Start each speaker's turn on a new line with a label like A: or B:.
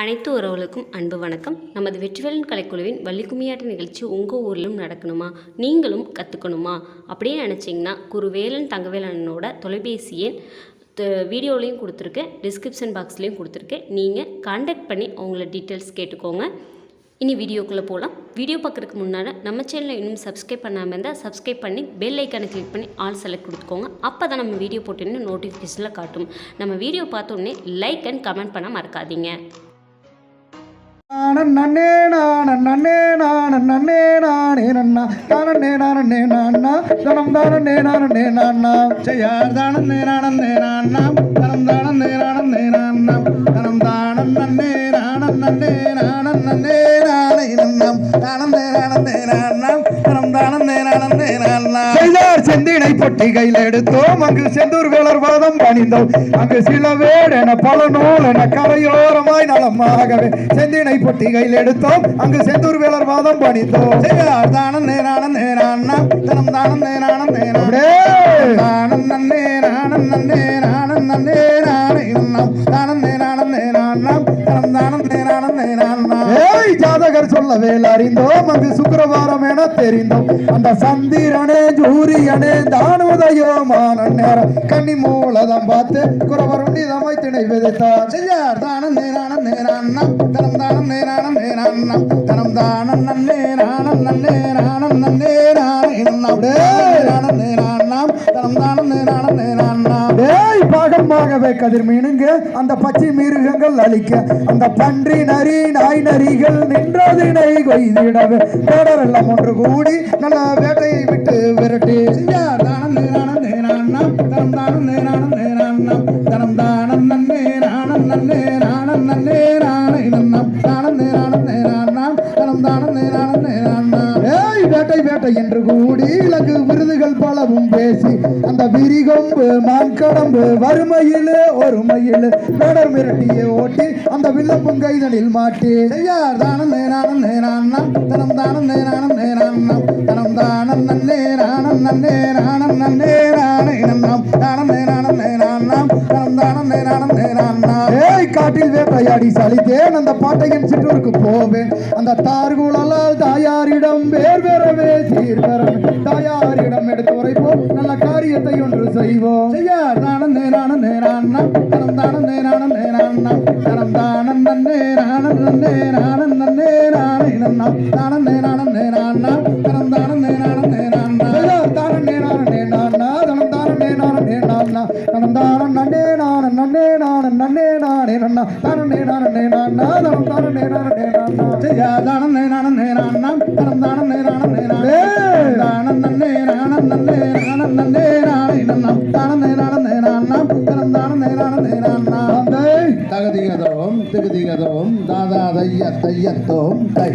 A: அனைத்து உறவுகளுக்கும் அன்பு வணக்கம். நமது வெற்றிவேலன் கலைக்குழுவின் வள்ளிக்கும்மியாட்ட நிகழ்ச்சி உங்கள் ஊரிலும் நடக்கணுமா? நீங்களும் கற்றுக்கணுமா அப்படின்னு நினச்சிங்கன்னா குருவேலன் தங்கவேலனோட தொலைபேசி எண் த- வீடியோலையும் கொடுத்துருக்கேன் டிஸ்கிரிப்ஷன் பாக்ஸ்லேயும் கொடுத்துருக்கேன் நீங்கள் காண்டாக்ட் பண்ணி அவங்கள டீட்டெயில்ஸ் கேட்டுக்கோங்க. இனி வீடியோக்குள்ளே போகலாம் வீடியோ பார்க்குறதுக்கு முன்னால் நம்ம சேனலை இன்னும் சப்ஸ்கிரைப் பண்ணாமல் இருந்தால் சப்ஸ்கிரைப் பண்ணி பெல் ஐக்கானை கிளிக் பண்ணி ஆல் செலக்ட் கொடுத்துக்கோங்க. அப்போ தான் நம்ம வீடியோ போட்டோன்னு நோட்டிஃபிகேஷனில் காட்டும். நம்ம வீடியோ பார்த்தோன்னே லைக் அண்ட் கமெண்ட் பண்ண மறக்காதீங்க.
B: நன்னே நானன் நன்னே நானன் நன்னே நானே நன்னா. தானே நானே நானா தனம் தானே நானே நானா செய்யார் தானே நானே நானா தனம் தானே நானே தனம் தானம் நன்னே நன்னே நன்னே செய்தார் செந்தினை பொட்டி கையில் எடுத்தோம். அங்கு செந்தூர் வேலர் வாதம் பணிந்தோம். அங்கு சில வேடென பல நூல் என கரையோரமாய் நலமாகவே செந்தினை பொட்டி கையில் எடுத்தோம். அங்கு செந்தூர் வேலர் வாதம் பணிந்தோம். செய்யார் தானம் நேரான நேரான தனம் தானம் நேரான நேரான தானம் நன்னே நானம் நன்னே நானம் நன்னே நானே நன்னம் தானம் நேரான நேரான தனம் தானம் நேரான நேரான சாதகர் சொல்ல சொல்லவேல் அறிந்தோம் அங்கு சுக்கரவாரம் என தெரிந்தோம். அந்த சந்திரனே ஜூரியனே தானுதயோமான நேரம். கண்ணி மூலதம் பார்த்து குறவர் உண்டிதமாய் திணை விதைத்தார். செய்யார் தானம் நேரானம் நேரானம் தனம். தானம் நேரானம் நேரானம் தனம் தானம். நன்னே நானம் நன்னே நானம் நன்னே நானம் நேரானம் நேரானம் தனம் தானம். நேரானம் நேரானம் டேய் பாகமாகவே கதிர் மீனுங்க. அந்த பச்சை மிருகங்கள் அழிக்க அந்த பன்றி நரி நாய் நரிகள் நின்றதினை கொய்திடவே. தேடரெல்லாம் ஒன்று கூடி நல்ல வேட்டையை விட்டு விரட்டி. தானம் தானம் நேரானம் நேரானம் தனம் தானம் நேரானம் தானம் நன்னே நானம் நன்னே நானம் நன்னே நானை நன்னம். தானம் வேட்டை வேட்டை என்று கூடி இலங்கு விருதுகள் பலவும் பேசி அந்த விரிகொம்பு மான்கடம்பு வறுமையில் ஒருமையில் வேடர் மிரட்டியை ஓட்டி அந்த வில்லப்பும் கைதனில் மாட்டி யார் தானம் நேரானம் நேரானம் தனம் தானம் நேரானம் நேரானம் தனம் தானம் நன்னே நன்னேரானம் நன்னே நானம் நன்னே தானம் நேரான காட்டில் வேட்டையாடி சலித்தேன். அந்த பாட்டையின் சிற்றூருக்கு போவேன். அந்த தார்குழலால் தாயாரிடம் வேர் பெறவே சீர் பெறவே தாயாரிடம் எடுத்து உரைப்போம். நல்ல காரியத்தை ஒன்று செய்வோம். செய்யார் தானம் நேரானம் நேரானம் தனம் தானம் நேரானம் நேரானம் தனம் தானம் நன்னே நானம் நன்னே நானம் நன்னே நானே? நன்னம் தானம் நேரானம் நேரானம் தனம் தானம் நேரானம் செய்யார் தானம் நேரானம் நேரானா தனம் தானம் நேரானம் நேரானா தனம் தானம் நன்னே நானம் நன்னே நானம் நன்னே நானே நன்னா. தானம் நேரானம் நேரானா தனம் தானம் நேரானம் நேரானா செய்யார் தானம் நேரானம் நேரானம் தனம் தானம் நேரானம் நேரானா தானம் நன்னே நானம் நன்னே நானம் நன்னே நானே நன்னம் தானம் நேரானம் நேரானா தனம் தானம் நேரானம் நேரானா தகதிகதோம் திகதிகதோம் தாதா தைய தையத்தோம் தை.